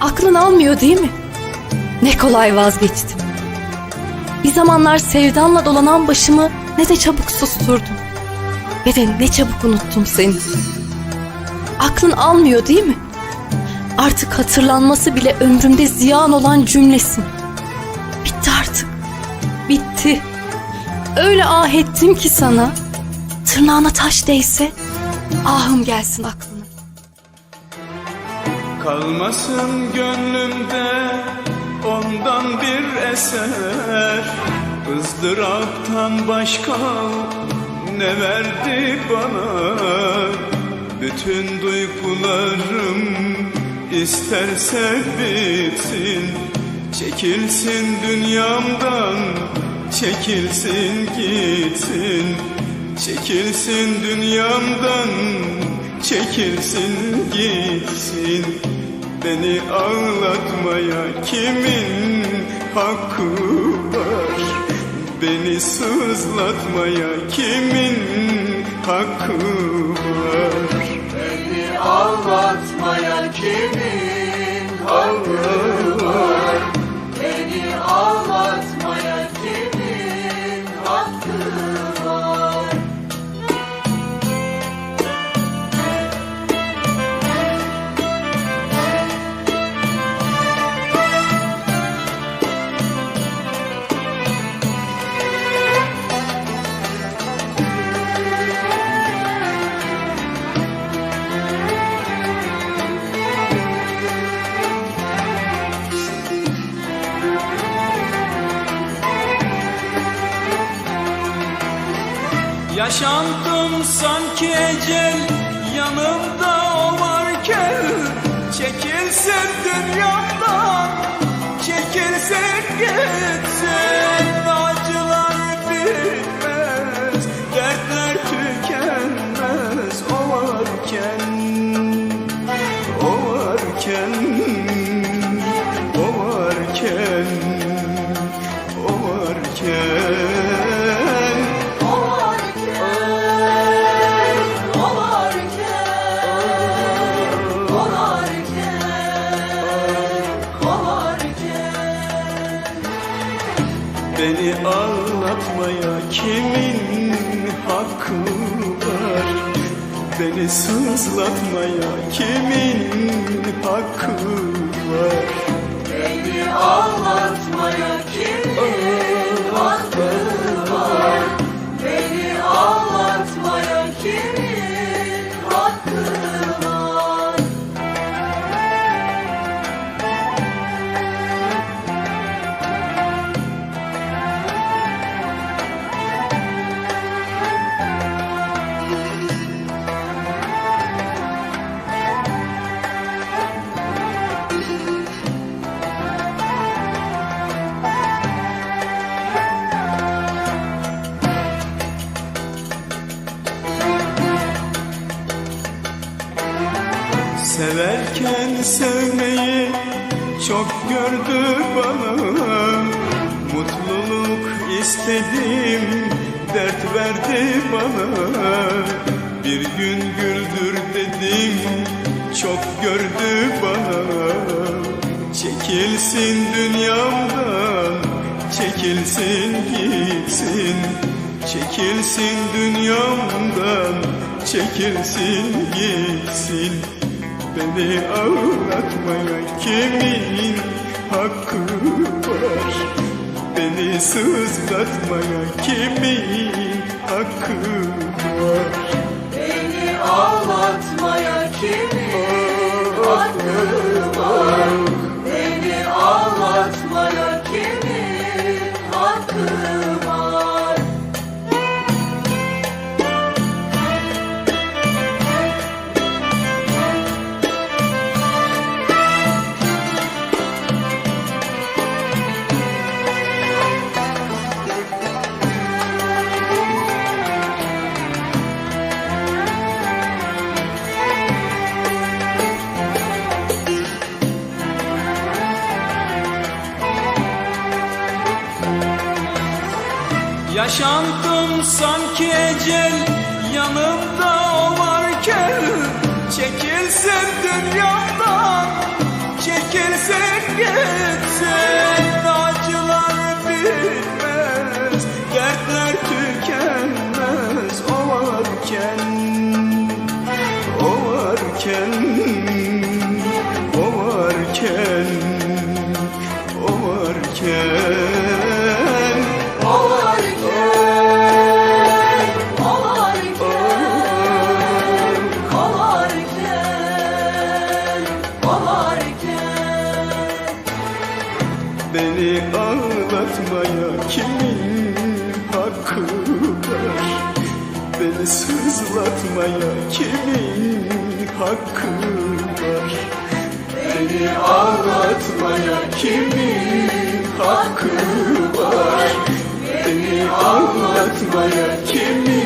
Aklın almıyor değil mi? Ne kolay vazgeçtim. Bir zamanlar sevdanla dolanan başımı ne de çabuk susturdum. Ve de ne çabuk unuttum seni. Aklın almıyor değil mi? Artık hatırlanması bile ömrümde ziyan olan cümlesin. Bitti artık. Bitti. Öyle ah ettim ki sana. Tırnağına taş değse ahım gelsin aklına. Kalmasın gönlümde ondan bir eser. Izdıraptan başka ne verdi bana? Bütün duygularım isterse bitsin. Çekilsin dünyamdan çekilsin gitsin. Çekilsin dünyamdan çekilsin gitsin. Beni ağlatmaya kimin hakkı var? Beni sızlatmaya kimin hakkı Yaşandım sanki ecel yanımda Beni ağlatmaya kimin hakkı var? Beni sızlatmaya kimin hakkı var? Beni ağlatmaya kimin Severken sevmeyi çok gördü bana. Mutluluk istedim dert verdi bana. Bir gün güldür dedim çok gördü bana. Çekilsin dünyamdan çekilsin gitsin. Çekilsin dünyamdan çekilsin gitsin Beni ağlatmaya kimin hakkı var Beni sızlatmaya kimin hakkı var Beni ağlatmaya kimin hakkı var? Yaşandım sanki ecel yanımda o varken Çekilsin dünyamdan, çekilsin gitsin Beni sızlatmaya kimin hakkı var? Beni ağlatmaya kimin hakkı var? Beni ağlatmaya kimin